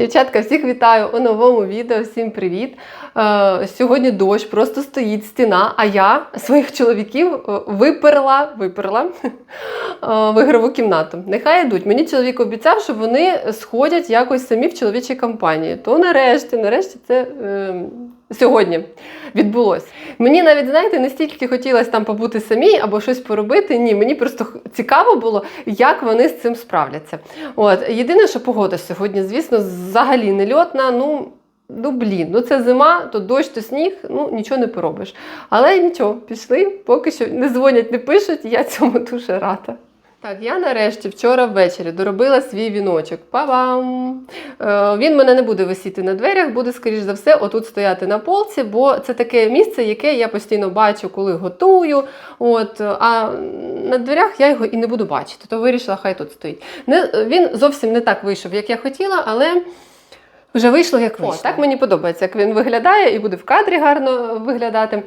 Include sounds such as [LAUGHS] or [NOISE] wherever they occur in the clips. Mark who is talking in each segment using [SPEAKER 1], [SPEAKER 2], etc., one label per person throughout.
[SPEAKER 1] Дівчатка, всіх вітаю у новому відео. Всім привіт! Е, сьогодні дощ, просто стоїть стіна, а я своїх чоловіків е, виперла, виперла [LAUGHS] е, в ігрову кімнату. Нехай йдуть. Мені чоловік обіцяв, що вони сходять якось самі в чоловічій компанії. То нарешті, нарешті це сьогодні відбулося. Мені навіть, знаєте, не стільки хотілося там побути самій або щось поробити. Ні, мені просто цікаво було, як вони з цим справляться. От єдине, що погода сьогодні, звісно, взагалі не льотна. Ну, ну блін, ну це зима, то дощ, то сніг, ну нічого не поробиш. Але нічого, пішли, поки що не дзвонять, не пишуть, я цьому дуже рада. Так, я нарешті вчора ввечері доробила свій віночок. Па-бам! Е, він мене не буде висіти на дверях, буде, скоріш за все, отут стояти на полці, бо це таке місце, яке я постійно бачу, коли готую. От, а на дверях я його і не буду бачити, то вирішила, хай тут стоїть. Не, він зовсім не так вийшов, як я хотіла, але. Вже вийшло, як вийшло. О, так мені подобається, як він виглядає і буде в кадрі гарно виглядати.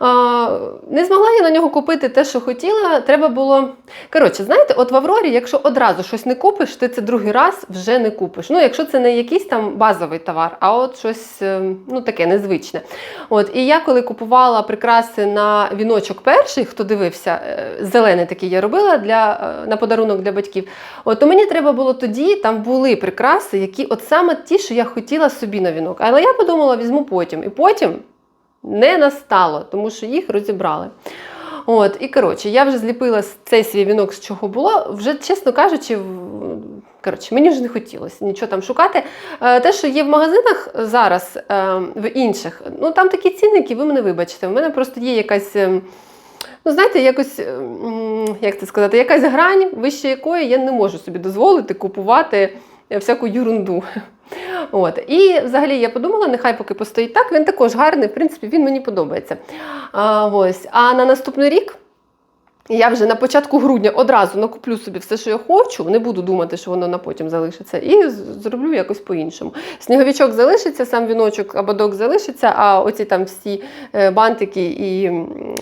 [SPEAKER 1] А, не змогла я на нього купити те, що хотіла. Треба було. Коротше, знаєте, от в Аврорі, якщо одразу щось не купиш, ти це другий раз вже не купиш. Ну, якщо це не якийсь там базовий товар, а от щось е, ну, таке незвичне. От, і я коли купувала прикраси на віночок перший, хто дивився, е, зелений такий я робила для, е, на подарунок для батьків. От, то мені треба було тоді, там були прикраси, які от саме ті, що я хотіла собі на вінок. Але я подумала, візьму потім. І потім не настало, тому що їх розібрали. От, і коротше, я вже зліпила цей свій вінок, з чого було. Вже, чесно кажучи, коротше, мені вже не хотілося нічого там шукати. Е, Те, що є в магазинах зараз, е, в інших, ну там такі цінники, ви мене вибачте. У мене просто є якась. е, Ну, знаєте, якось, е, як це сказати, якась грань, вище якої я не можу собі дозволити купувати всяку ерунду. От. І взагалі я подумала, нехай поки постоїть так, він також гарний, в принципі, він мені подобається. А, ось. а на наступний рік я вже на початку грудня одразу накуплю собі все, що я хочу, не буду думати, що воно на потім залишиться, і зроблю якось по-іншому. Сніговичок залишиться, сам віночок або залишиться, а оці там всі е, бантики і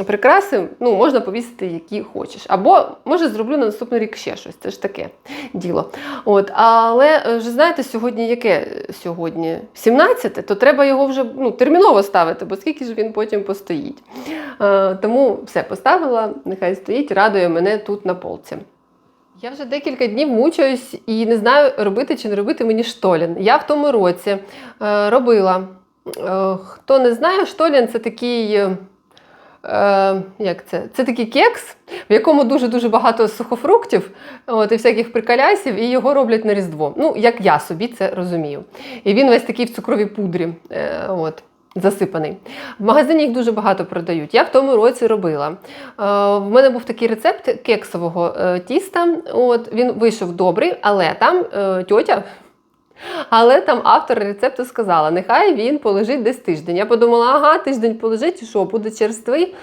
[SPEAKER 1] прикраси ну, можна повісити, які хочеш. Або може зроблю на наступний рік ще щось. Це ж таке діло. От, але е, вже знаєте, сьогодні яке сьогодні? 17, то треба його вже ну, терміново ставити, бо скільки ж він потім постоїть. Е, тому все поставила, нехай стоїть, радує мене тут на полці. Я вже декілька днів мучаюсь і не знаю, робити чи не робити мені штолін. Я в тому році е, робила. Е, хто не знає, штолін це такий. е, як це? Це такий кекс, в якому дуже-дуже багато сухофруктів от, і всяких приколясів, і його роблять на Різдво. Ну, як я собі це розумію. І він весь такий в цукровій пудрі. Е, от. Засипаний. В магазині їх дуже багато продають. Я в тому році робила. Е, в мене був такий рецепт кексового е, тіста. От, він вийшов добрий, але там е, тьотя але там автор рецепту сказала, нехай він полежить десь тиждень. Я подумала, ага, тиждень полежить, і що, буде черствий.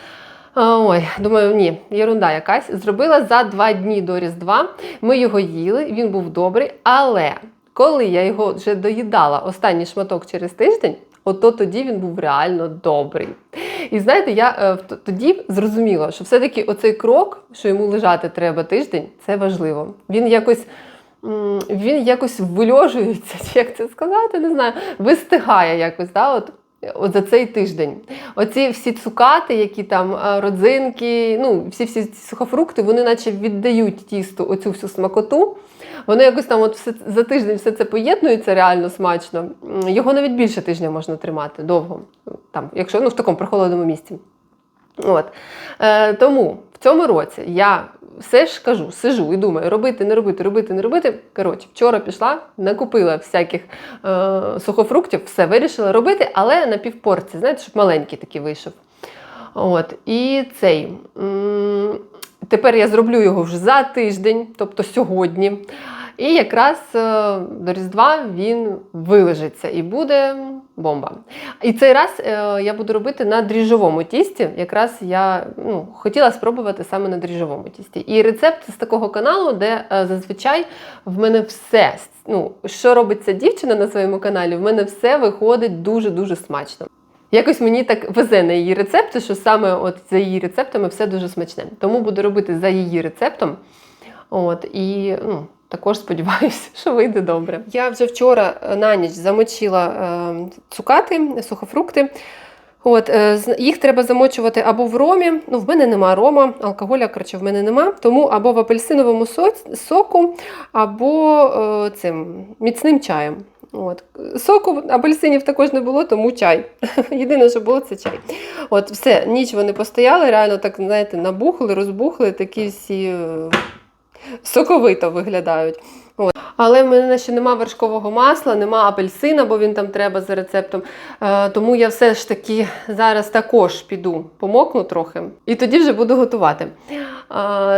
[SPEAKER 1] Ой, думаю, ні, єрунда якась. Зробила за два дні до Різдва. Ми його їли, він був добрий. Але коли я його вже доїдала останній шматок через тиждень, ото тоді він був реально добрий. І знаєте, я е, тоді зрозуміла, що все-таки оцей крок, що йому лежати треба тиждень, це важливо. Він якось. Він якось вильожується, як це сказати, не знаю, вистигає якось, да, от, от за цей тиждень. Оці всі цукати, які там е, родзинки, ну, всі всі сухофрукти, вони наче віддають тісту оцю всю смакоту. Воно якось там от все, за тиждень все це поєднується реально смачно. Його навіть більше тижня можна тримати довго, там, якщо ну, в такому прохолодному місці. От. Е, тому в цьому році я все ж кажу, сижу і думаю, робити, не робити, робити, не робити. Коротше, вчора пішла, накупила всяких е, сухофруктів, все вирішила робити, але на півпорції, знаєте, щоб маленький такий вийшов. От. І цей. м, Тепер я зроблю його вже за тиждень, тобто сьогодні. І якраз е, до Різдва він вилежиться і буде бомба. І цей раз е, я буду робити на дріжджовому тісті. Якраз я ну, хотіла спробувати саме на дріжджовому тісті. І рецепт з такого каналу, де е, зазвичай в мене все, ну, що робить ця дівчина на своєму каналі, в мене все виходить дуже-дуже смачно. Якось мені так везе на її рецепти, що саме от за її рецептами все дуже смачне. Тому буду робити за її рецептом. От, і ну, також сподіваюся, [LAUGHS] що вийде добре. Я вже вчора е, на ніч замочила е, цукати, сухофрукти. От, е, їх треба замочувати або в ромі. Ну, в мене нема рома, алкоголя, коротше, в мене нема. Тому або в апельсиновому со- соку, або е, цим міцним чаєм. От. Соку апельсинів також не було, тому чай. [LAUGHS] Єдине, що було, це чай. От, все, ніч вони постояли, реально так, знаєте, набухли, розбухли, такі всі е, соковито виглядають. Але в мене ще нема вершкового масла, нема апельсина, бо він там треба за рецептом. Е, тому я все ж таки зараз також піду помокну трохи і тоді вже буду готувати. Е,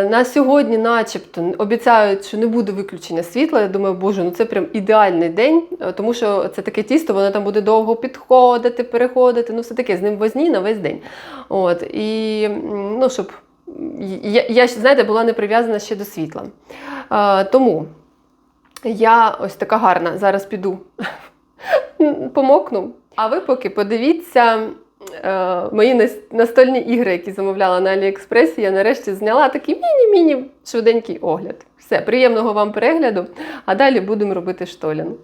[SPEAKER 1] на сьогодні, начебто, обіцяють, що не буде виключення світла. Я думаю, боже, ну це прям ідеальний день, е, тому що це таке тісто, воно там буде довго підходити, переходити. Ну, все таке з ним возні на весь день. От, і ну, щоб я, я знаєте, була не прив'язана ще до світла. Тому я ось така гарна. Зараз піду помокну. А ви поки подивіться е, мої настольні ігри, які замовляла на Аліекспресі. Я нарешті зняла такий міні-міні швиденький огляд. Все, приємного вам перегляду, а далі будемо робити штолін.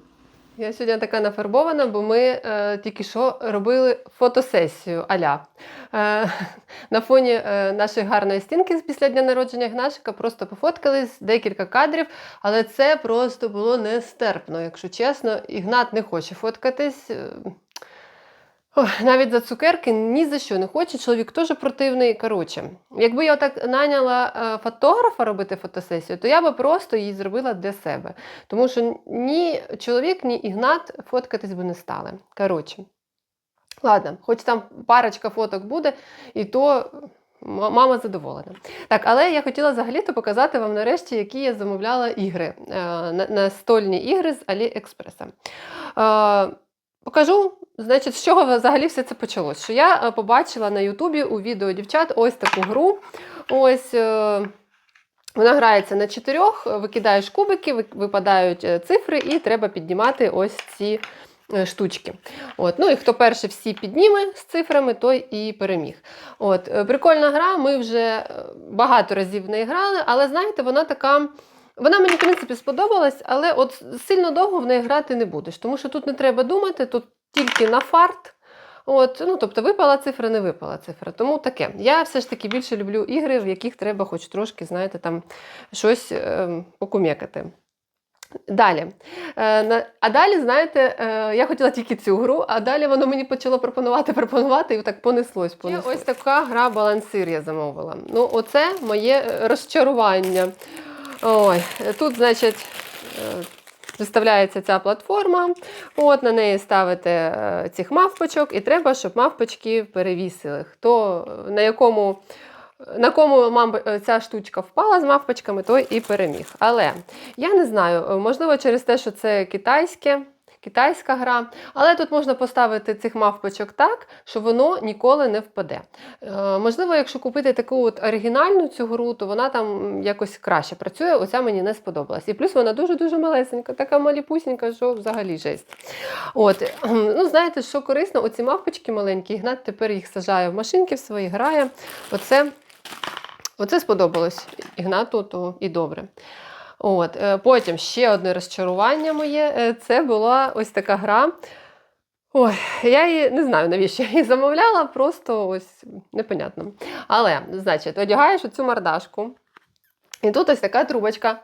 [SPEAKER 1] Я сьогодні така нафарбована, бо ми е, тільки що робили фотосесію аля. Е, [LAUGHS] на фоні е, нашої гарної стінки з після дня народження Гнашика просто пофоткались декілька кадрів, але це просто було нестерпно, якщо чесно. Ігнат не хоче фоткатись. Ой, навіть за цукерки ні за що не хоче. Чоловік теж противний. Коротше, якби я так наняла е, фотографа робити фотосесію, то я би просто її зробила для себе. Тому що ні чоловік, ні Ігнат фоткатись би не стали. Коротше. Ладно, хоч там парочка фоток буде, і то мама задоволена. Так, але я хотіла взагалі-то показати вам нарешті, які я замовляла ігри, е, на- настольні ігри з Аліекспреса. Е, Покажу, значить, з чого взагалі все це почалось. Що я е, побачила на Ютубі у відео дівчат ось таку гру. Ось е, вона грається на чотирьох, викидаєш кубики, випадають е, цифри, і треба піднімати ось ці штучки. От. Ну і хто перший всі підніме з цифрами, той і переміг. От. Прикольна гра, ми вже багато разів в неї грали, але знаєте, вона така. Вона мені, в принципі, сподобалась, але от сильно довго в неї грати не будеш, тому що тут не треба думати, тут тільки на фарт. От, ну, тобто випала цифра, не випала цифра. Тому таке. Я все ж таки більше люблю ігри, в яких треба хоч трошки, знаєте, там щось е, покумекати. Далі. Е, а далі, знаєте, е, я хотіла тільки цю гру, а далі воно мені почало пропонувати, [LAUGHS] пропонувати, і так понеслось. понеслось. Ось така гра балансир я замовила. Ну, оце моє розчарування. Ой, тут, значить, е, виставляється ця платформа, от на неї ставите е, цих мавпочок, і треба, щоб мавпочки перевісили. Хто е, на якому. На кому е, ця штучка впала з мавпочками, той і переміг. Але я не знаю, е, можливо, через те, що це китайське, китайська гра, але тут можна поставити цих мавпочок так, що воно ніколи не впаде. Е, можливо, якщо купити таку от оригінальну цю гру, то вона там якось краще працює. Оця мені не сподобалась. І плюс вона дуже-дуже малесенька, така маліпусінька, що взагалі жесть. От, ну знаєте, що корисно, оці мавпочки маленькі, Ігнат тепер їх сажає в машинки в свої, грає. Оце, оце сподобалось Ігнату, то і добре. От, е, потім ще одне розчарування моє е, це була ось така гра. Ой, я її не знаю, навіщо я її замовляла, просто ось непонятно. Але, значить, одягаєш оцю мордашку, і тут ось така трубочка.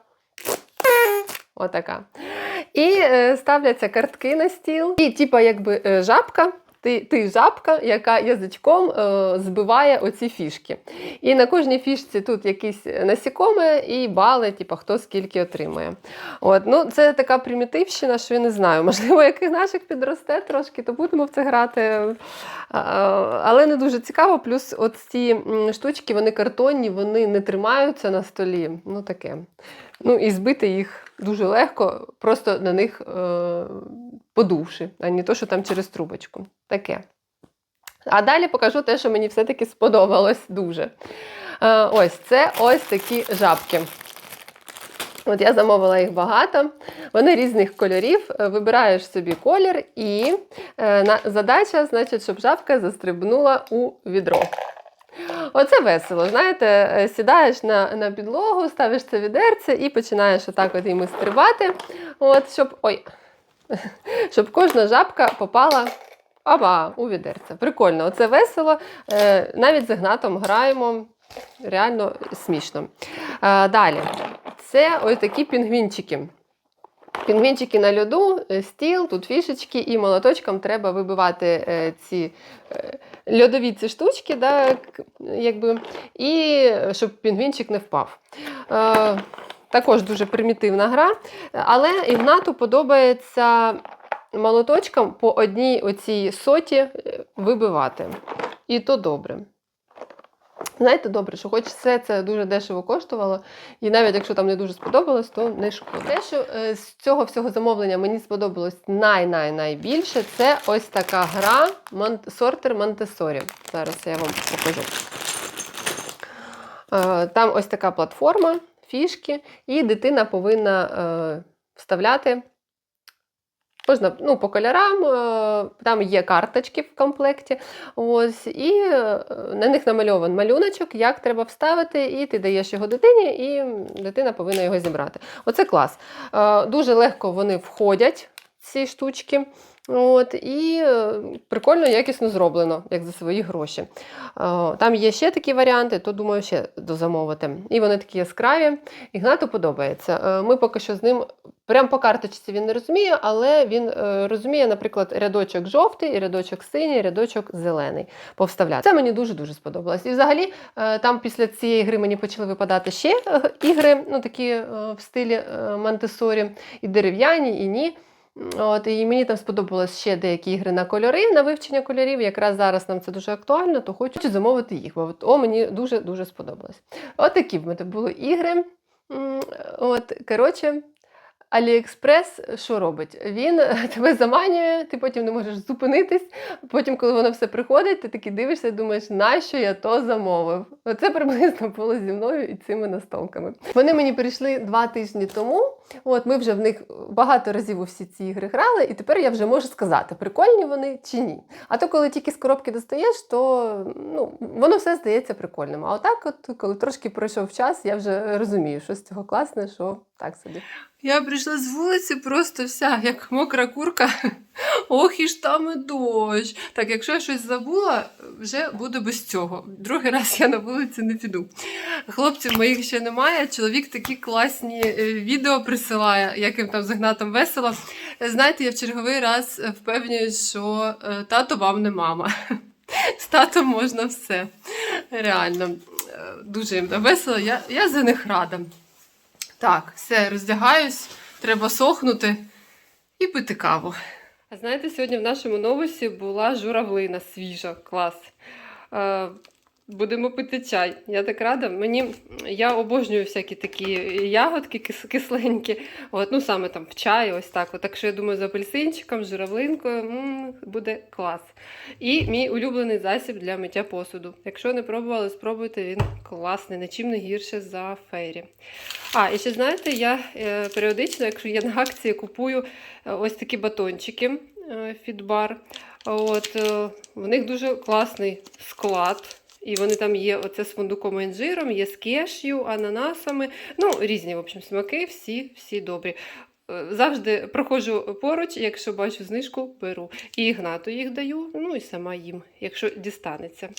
[SPEAKER 1] Отака. І е, ставляться картки на стіл, і типа якби е, жабка. Ти, ти жабка, яка язичком е, збиває оці фішки. І на кожній фішці тут якісь насікоме і бали, типу, хто скільки отримує. От, ну, це така примітивщина, що я не знаю. [LAUGHS] Можливо, яких наших підросте трошки, то будемо в це грати. Але не дуже цікаво. Плюс от ці штучки, вони картонні, вони не тримаються на столі. Ну таке. Ну і збити їх дуже легко, просто на них е, подувши, а не то, що там через трубочку. Таке. А далі покажу те, що мені все-таки сподобалось дуже. Е, ось це ось такі жабки. От я замовила їх багато. Вони різних кольорів. Е, Вибираєш собі колір, і е, на, задача, значить, щоб жабка застрибнула у відро. Оце весело. Знаєте, е, сідаєш на, на підлогу, ставиш це відерце і починаєш отак от їм стрибати. От, щоб. Ой. [LAUGHS] Щоб кожна жабка попала Опа, у відерце. Прикольно, оце весело. Е, навіть з Ігнатом граємо. Реально смішно. Е, далі. Це ось такі пінгвінчики. Пінгвінчики на льоду, е, стіл, тут фішечки, і молоточком треба вибивати е, ці е, льодові ці штучки, да, якби, і щоб пінгвінчик не впав. Також дуже примітивна гра, але Ігнату подобається молоточком по одній оцій соті вибивати. І то добре. Знаєте, добре, що хоч все це дуже дешево коштувало, і навіть якщо там не дуже сподобалось, то не шкода. Те, що е, з цього всього замовлення мені сподобалось най-най-найбільше, це ось така гра Мон- сортер Монтесорі. Зараз я вам покажу. Е, Там ось така платформа, фішки, і дитина повинна е, вставляти. Можна ну, по кольорам, е, там є карточки в комплекті. Ось, і е, на них намальований малюночок, як треба вставити, і ти даєш його дитині, і дитина повинна його зібрати. Оце клас. Е, Дуже легко вони входять, ці штучки. От, і е, прикольно, якісно зроблено, як за свої гроші. Е, Там є ще такі варіанти, то думаю, ще дозамовити. І вони такі яскраві. Ігнату подобається. Е, Ми поки що з ним прям по карточці він не розуміє, але він розуміє, наприклад, рядочок жовтий, рядочок синій, рядочок зелений. Повставляти. Це мені дуже-дуже сподобалось. І взагалі там після цієї гри мені почали випадати ще ігри, ну такі в стилі Монтесорі, і дерев'яні, і ні. От, і мені там сподобалось ще деякі ігри на кольори, на вивчення кольорів. Якраз зараз нам це дуже актуально, то хочу замовити їх. Бо от, о, мені дуже-дуже сподобалось. От такі в мене були ігри. От, коротше, Аліекспрес що робить? Він [LAUGHS] тебе заманює, ти потім не можеш зупинитись. Потім, коли воно все приходить, ти таки дивишся і думаєш, нащо я то замовив. Оце приблизно було зі мною і цими настолками. Вони мені прийшли два тижні тому. От ми вже в них багато разів у всі ці ігри грали, і тепер я вже можу сказати, прикольні вони чи ні. А то, коли тільки з коробки достаєш, то ну, воно все здається прикольним. А отак, от, коли трошки пройшов час, я вже розумію, що з цього класне, що так собі. Я прийшла з вулиці, просто вся як мокра курка. Ох, і ж там і дощ. Так, якщо я щось забула, вже буду без цього. Другий раз я на вулиці не піду. Хлопців моїх ще немає. Чоловік такі класні е, відео присилає, як їм там з Ігнатом весело. Знаєте, я в черговий раз впевнююсь, що е, тато вам не мама. [LAUGHS] З татом можна все. Реально, Е, дуже їм весело. Я, я за них рада. Так, все, роздягаюсь, треба сохнути і пити каву. Знаєте, сьогодні в нашому новусі була журавлина свіжа, клас. Будемо пити чай. Я так рада. Мені я обожнюю всякі такі ягодки кис- кисленькі. От, ну саме там в чай, ось так. От, так що я думаю, з апельсинчиком, з журавлинкою м, буде клас. І мій улюблений засіб для миття посуду. Якщо не пробували, спробуйте, він класний, нічим не гірше за фейрі. А, і ще знаєте, я е, періодично, якщо є на акції, купую е, ось такі батончики Фідбар. От, е, в них дуже класний склад. І вони там є оце з фундуком і інжиром, є з кешю, ананасами. Ну, різні, в общем, смаки, всі, всі добрі. Е, Завжди проходжу поруч, якщо бачу знижку, беру. І Ігнату їх даю, ну і сама їм, якщо дістанеться.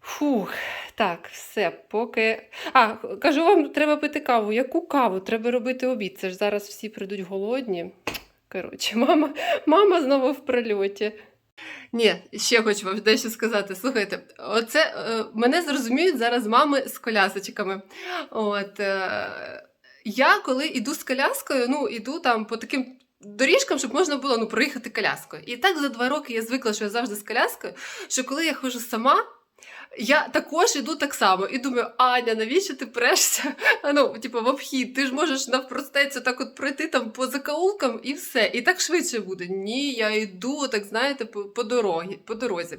[SPEAKER 1] Фух, так, все, поки. А, кажу вам, треба пити каву. Яку каву? Треба робити обід. Це ж зараз всі прийдуть голодні. Коротше, мама, мама знову в прольоті. Ні, ще хочу вам дещо сказати. Слухайте, оце е, мене зрозуміють зараз мами з колясочками. От, е, я коли йду з коляскою, ну, іду там по таким доріжкам, щоб можна було ну, проїхати коляскою. І так за два роки я звикла, що я завжди з коляскою, що коли я ходжу сама, я також іду так само і думаю, Аня, навіщо ти прешся? Ну, типу, в обхід, ти ж можеш навпростець так от пройти там по закаулкам і все. І так швидше буде. Ні, я йду, так знаєте, по, по дорогі, по дорозі.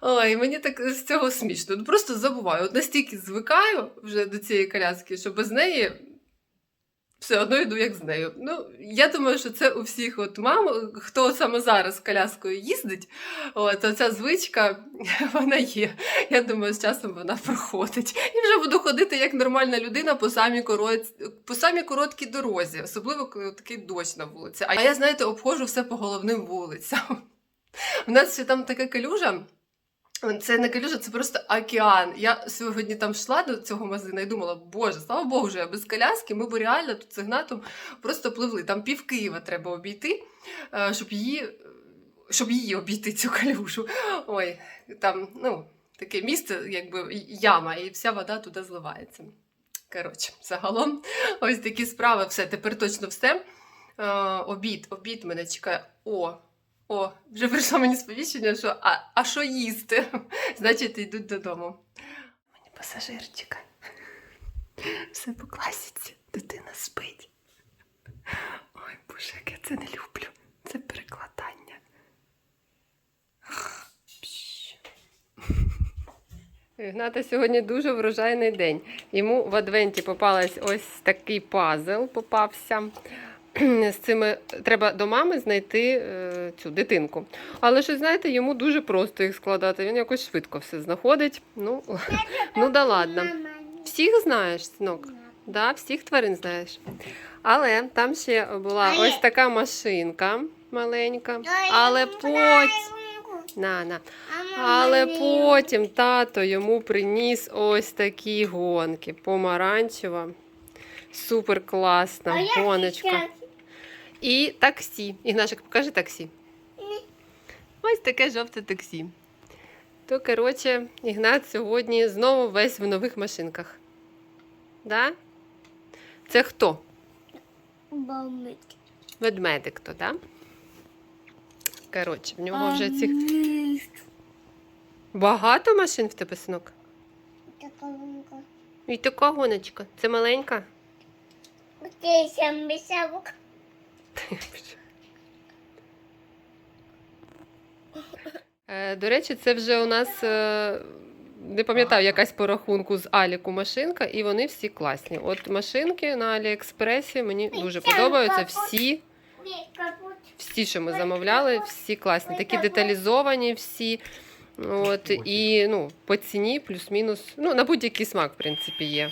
[SPEAKER 1] Ой, мені так з цього смішно. Просто забуваю. От настільки звикаю вже до цієї коляски, що без неї все одно йду як з нею. Ну, я думаю, що це у всіх от мам, хто саме зараз коляскою їздить, от, оця звичка, [LAUGHS] вона є. Я думаю, з часом вона проходить. І вже буду ходити як нормальна людина по самій, корот... по самій короткій дорозі, особливо коли такий дощ на вулиці. А я, знаєте, обходжу все по головним вулицям. [LAUGHS] У нас ще там така калюжа. Це не калюжа, це просто океан. Я сьогодні там йшла до цього магазину і думала, боже, слава Богу, я без коляски, ми б реально тут з Ігнатом просто пливли. Там пів Києва треба обійти, е, щоб її, щоб її обійти, цю калюжу. Ой, там, ну, таке місце, якби яма, і вся вода туди зливається. Коротше, загалом, ось такі справи. Все, тепер точно все. Е, обід, обід мене чекає. О, о, вже прийшло мені сповіщення, що а, а що їсти? [LAUGHS] Значить, йдуть додому. Мені пасажирчика. Все по класіці. Дитина спить. Ой, боже, як я це не люблю. Це перекладання. Ігната сьогодні дуже врожайний день. Йому в адвенті попалась ось такий пазл, попався. З цими треба до мами знайти е, цю дитинку. Але ж, знаєте, йому дуже просто їх складати. Він якось швидко все знаходить. Ну, [LAUGHS] ну да ладно. Всіх знаєш, синок? Да, всіх тварин знаєш. Але там ще була ось така машинка маленька. Але потім. На, на. Але потім тато йому приніс ось такі гонки. Помаранчева. Супер класна гоночка. І таксі. Ігнашик, покажи таксі. Ось таке жовте таксі. То, коротше, Ігнат сьогодні знову весь в нових машинках. Да? Це хто? Ведмедик то, да? Коротше, в нього вже цих багато машин в тебе, синок. І така гоночка. Це маленька. Е, До речі, це вже у нас е, не пам'ятаю, якась по рахунку з Аліку машинка, і вони всі класні. От машинки на Аліекспресі мені дуже подобаються. Всі, всі, що ми замовляли, всі класні, такі деталізовані, всі. От, і ну, по ціні плюс-мінус. Ну, на будь-який смак, в принципі, є.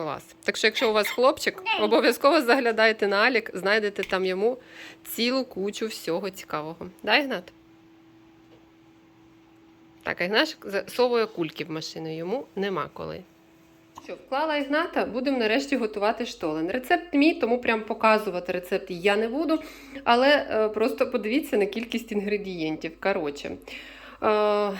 [SPEAKER 1] Клас. Так що, якщо у вас хлопчик, обов'язково заглядайте на Алік, знайдете там йому цілу кучу всього цікавого. Да, Ігнат? Так, а Ігнат засовує кульки в машину, йому нема коли. Що, вклала Ігната, будемо нарешті готувати штолен. Рецепт мій, тому прям показувати рецепт я не буду. Але е, просто подивіться на кількість інгредієнтів. Коротше. Е,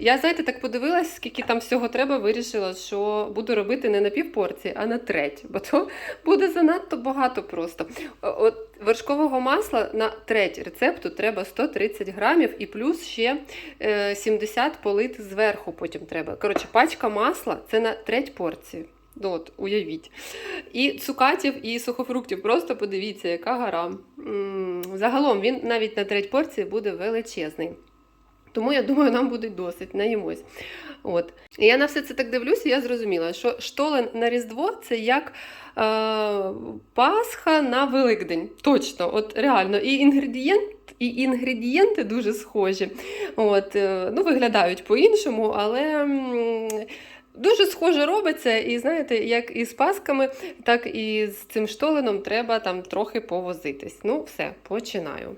[SPEAKER 1] я, знаєте, так подивилась, скільки там всього треба, вирішила, що буду робити не на півпорції, а на треть, бо то [LAUGHS] буде занадто багато просто. Е, От вершкового масла на треть рецепту треба 130 грамів і плюс ще е, 70 полити зверху потім треба. Коротше, пачка масла це на треть порції. Ну, От, уявіть. І цукатів, і сухофруктів. Просто подивіться, яка гора. М, Загалом він навіть на треть порції буде величезний. Тому я думаю, нам буде досить, наїмось. От. І я на все це так дивлюся, і я зрозуміла, що штолен на Різдво це як е, Пасха на Великдень. Точно, от реально. І інгредієнт, і інгредієнти дуже схожі. От, е, ну, виглядають по-іншому, але. Дуже схоже робиться, і знаєте, як і з пасками, так і з цим штоленом треба там трохи повозитись. Ну, все, починаю.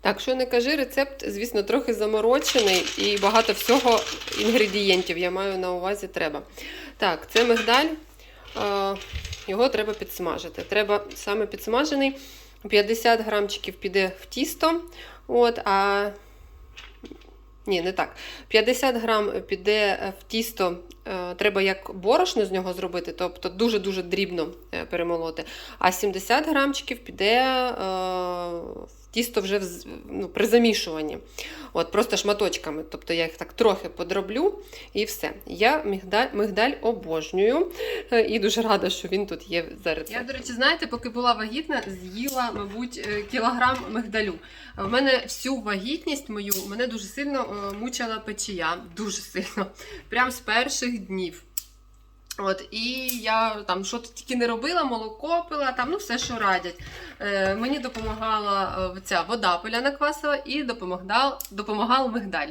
[SPEAKER 1] Так, що не кажи, рецепт, звісно, трохи заморочений і багато всього інгредієнтів я маю на увазі треба. Так, це мигдаль, е, його треба підсмажити. Треба саме підсмажений. 50 грамчиків піде в тісто. От, а ні, не так. 50 грам піде в тісто, е, треба як борошно з нього зробити, тобто дуже-дуже дрібно е, перемолоти. А 70 грамчиків піде е, в тісто вже ну, при замішуванні. От, просто шматочками. Тобто я їх так трохи подроблю і все. Я мигдаль, мигдаль обожнюю е, і дуже рада, що він тут є за рецептом. Я, до речі, знаєте, поки була вагітна, з'їла, мабуть, е, кілограм мигдалю. В мене всю вагітність мою мене дуже сильно е, мучила печія. Дуже сильно. Прям з перших днів. От, і я там що тільки не робила, молоко пила, там ну все, що радять. Е, мені допомагала е, ця вода поляна квасова і допомагав, допомагав мигдаль.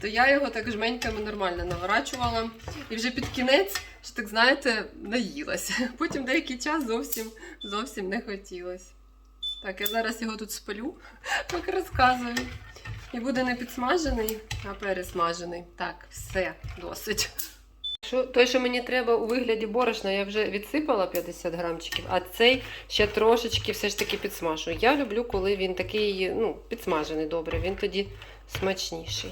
[SPEAKER 1] То я його так жменьками нормально наворачувала. І вже під кінець, що так знаєте, наїлася. [LAUGHS] Потім деякий час зовсім, зовсім не хотілося. Так, я зараз його тут спалю, [LAUGHS] поки розказую. І буде не підсмажений, а пересмажений. Так, все, досить. Що, той, що мені треба у вигляді борошна, я вже відсипала 50 грамчиків, а цей ще трошечки все ж таки підсмажу. Я люблю, коли він такий ну, підсмажений добре, він тоді смачніший.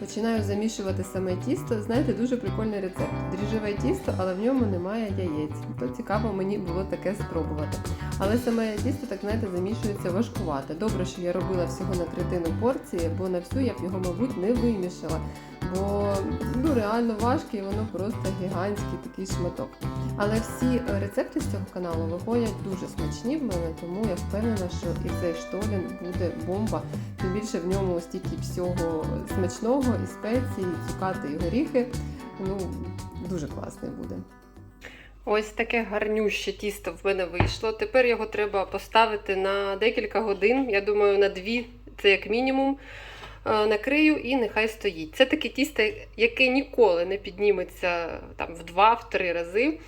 [SPEAKER 1] Починаю замішувати саме тісто. Знаєте, дуже прикольний рецепт. Дріжджеве тісто, але в ньому немає яєць. То цікаво мені було таке спробувати. Але саме тісто, так знаєте, замішується важкувати. Добре, що я робила всього на третину порції, бо на всю я б його, мабуть, не вимішала. Бо ну, реально важкий, і воно просто гігантський такий шматок. Але всі рецепти з цього каналу виходять дуже смачні в мене, тому я впевнена, що і цей штолін буде бомба. Тим більше в ньому стільки всього смачного, і спеції, і цукати, і горіхи. Ну, дуже класний буде. Ось таке гарнюще тісто в мене вийшло. Тепер його треба поставити на декілька годин. Я думаю, на дві це як мінімум. Е, Накрию і нехай стоїть. Це таке тісто, яке ніколи не підніметься там в два-три рази.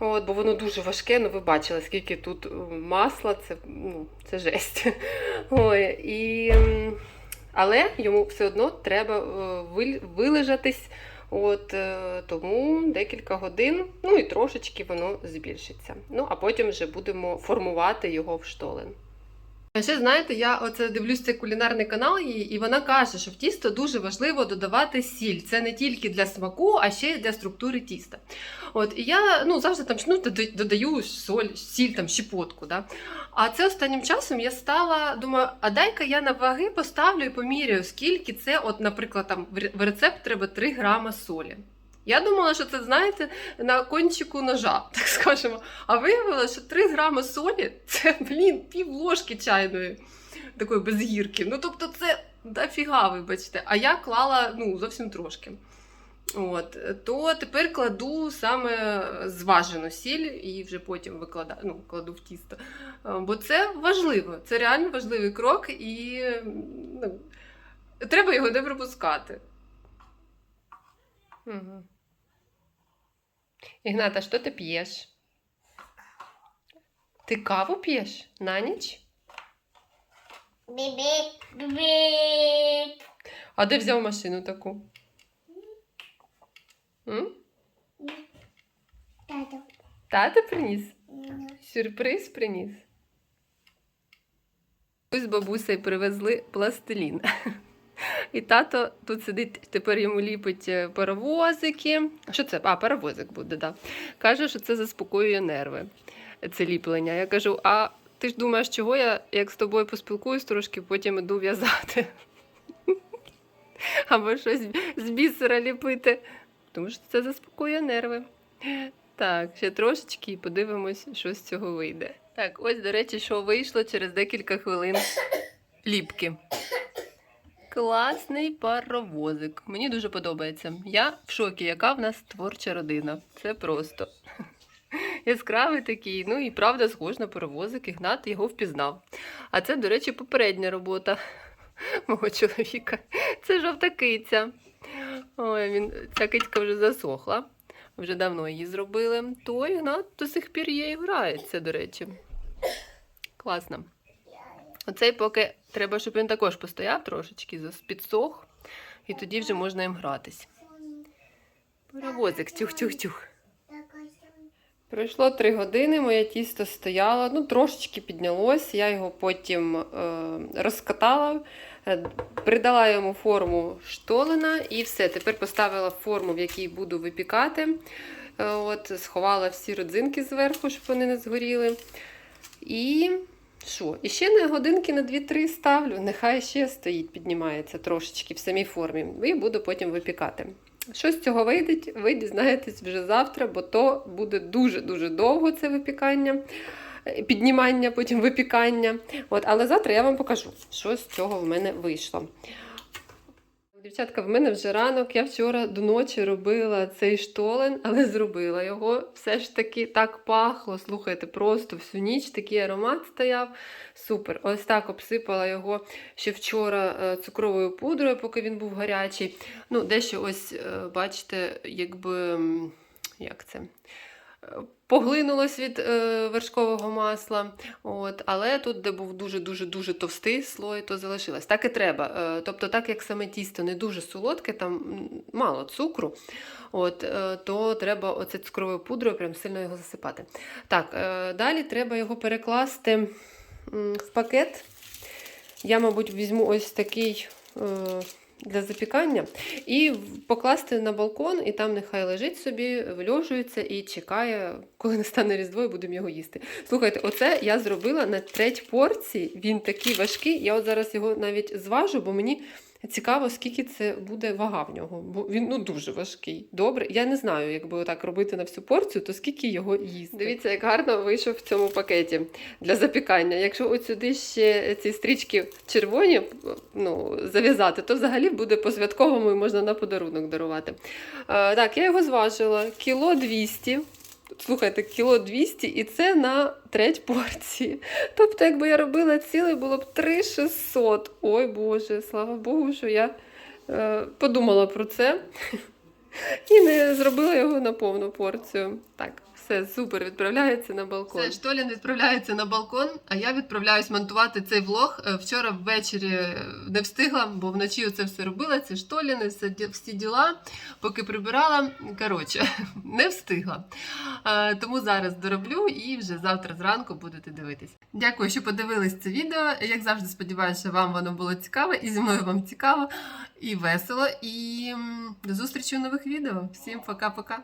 [SPEAKER 1] От, бо воно дуже важке, ну ви бачили, скільки тут е, масла, це, ну, це жесть. [LAUGHS] Ой, і, але йому все одно треба е, вилежатись. От, тому декілька годин, ну і трошечки воно збільшиться. Ну, а потім вже будемо формувати його в штолен. А ще знаєте, я оце дивлюсь цей кулінарний канал її, і вона каже, що в тісто дуже важливо додавати сіль. Це не тільки для смаку, а ще й для структури тіста. От і я ну завжди там ну, додаю соль, сіль, там щепотку. Да? А це останнім часом я стала, думаю, а дай-ка я на ваги поставлю і поміряю, скільки це, от, наприклад, там в рецепт треба 3 грама солі. Я думала, що це, знаєте, на кончику ножа, [LAUGHS] так скажемо. А виявилося, що 3 грами солі це, блін, пів ложки чайної, такої без гірки. Ну, тобто, це дофіга, вибачте. А я клала ну, зовсім трошки. От, то тепер кладу саме зважену сіль і вже потім викладаю, ну, кладу в тісто. Е, Бо це важливо, це реально важливий крок, і ну, треба його не пропускати. Угу. Ігната, що ти п'єш? Ти каву п'єш на ніч?
[SPEAKER 2] Бібік.
[SPEAKER 1] А де взяв машину таку? М?
[SPEAKER 2] Тато.
[SPEAKER 1] Тато приніс? Сюрприз приніс. Ми з бабусею привезли пластилін. [LAUGHS] І тато тут сидить, тепер йому ліпить е, паровозики. Що це? А, паровозик буде, да. Каже, що це заспокоює нерви, це ліплення. Я кажу: а ти ж думаєш, чого я, як з тобою поспілкуюсь трошки, потім іду в'язати? [LAUGHS] Або щось з бісера ліпити. Тому що це заспокоює нерви. Так, ще трошечки і подивимось, що з цього вийде. Так, ось, до речі, що вийшло через декілька хвилин ліпки. Класний паровозик. Мені дуже подобається. Я в шокі, яка в нас творча родина. Це просто. [LAUGHS] Яскравий такий, ну і правда, схож на паровозик, Ігнат його впізнав. А це, до речі, попередня робота [LAUGHS] мого чоловіка. Це жовта киця. Ой, він, ця кицька вже засохла. Вже давно її зробили. То Ігнат до сих пір є і грається, до речі. Класно. Оцей поки треба, щоб він також постояв трошечки, підсох, і тоді вже можна їм гратись. Паровозик, тюх-тюх-тюх. Пройшло три години, моє тісто стояло, ну трошечки піднялось. Я його потім е, розкатала, е, придала йому форму штолена і все. Тепер поставила форму, в якій буду випікати. Е, от, сховала всі родзинки зверху, щоб вони не згоріли. І що? І ще на годинки на 2-3 ставлю. Нехай ще стоїть, піднімається трошечки в самій формі. І буду потім випікати. Що з цього вийде, ви дізнаєтесь вже завтра, бо то буде дуже-дуже довго це випікання, е, піднімання, потім випікання. От, але завтра я вам покажу, що з цього в мене вийшло. Дівчатка, в мене вже ранок. Я вчора до ночі робила цей штолен, але зробила його. Все ж таки так пахло. Слухайте, просто всю ніч такий аромат стояв. Супер. Ось так обсипала його ще вчора е, цукровою пудрою, поки він був гарячий. Ну, дещо ось, е, бачите, якби як це? Поглинулось від е, вершкового масла, от, але тут, де був дуже-дуже дуже товстий слой, то залишилось. Так і треба. Е, тобто, так як саме тісто не дуже солодке, там мало цукру, от, е, то треба оце цукровою пудрою прям сильно його засипати. Так, е, далі треба його перекласти в пакет. Я, мабуть, візьму ось такий. е, Для запікання і покласти на балкон, і там нехай лежить собі, вильожується і чекає, коли настане різдво, і будемо його їсти. Слухайте, оце я зробила на треть порції. Він такий важкий. Я от зараз його навіть зважу, бо мені цікаво, скільки це буде вага в нього. Бо він ну дуже важкий. Добре. Я не знаю, якби отак робити на всю порцію, то скільки його їсти. Дивіться, як гарно вийшов в цьому пакеті для запікання. Якщо от сюди ще ці стрічки червоні ну, зав'язати, то взагалі буде по-святковому і можна на подарунок дарувати. Е, так, я його зважила. Кіло 200. Слухайте, кіло 200 і це на треть порції. [LAUGHS] Тобто, якби я робила цілий, було б 3600. Ой Боже, слава Богу, що я е, подумала про це [LAUGHS] і не зробила його на повну порцію. Так, все супер, відправляється на балкон. Все, Штолін відправляється на балкон, а я відправляюсь монтувати цей влог. Е, Вчора ввечері е, не встигла, бо вночі це все робила. Ці штоліни, всі діла, поки прибирала. Коротше, [LAUGHS] не встигла. Е, Тому зараз дороблю і вже завтра зранку будете дивитись. Дякую, що подивились це відео. Як завжди, сподіваюся, вам воно було цікаве, і зі мною вам цікаво і весело. І до зустрічі у нових відео. Всім пока-пока.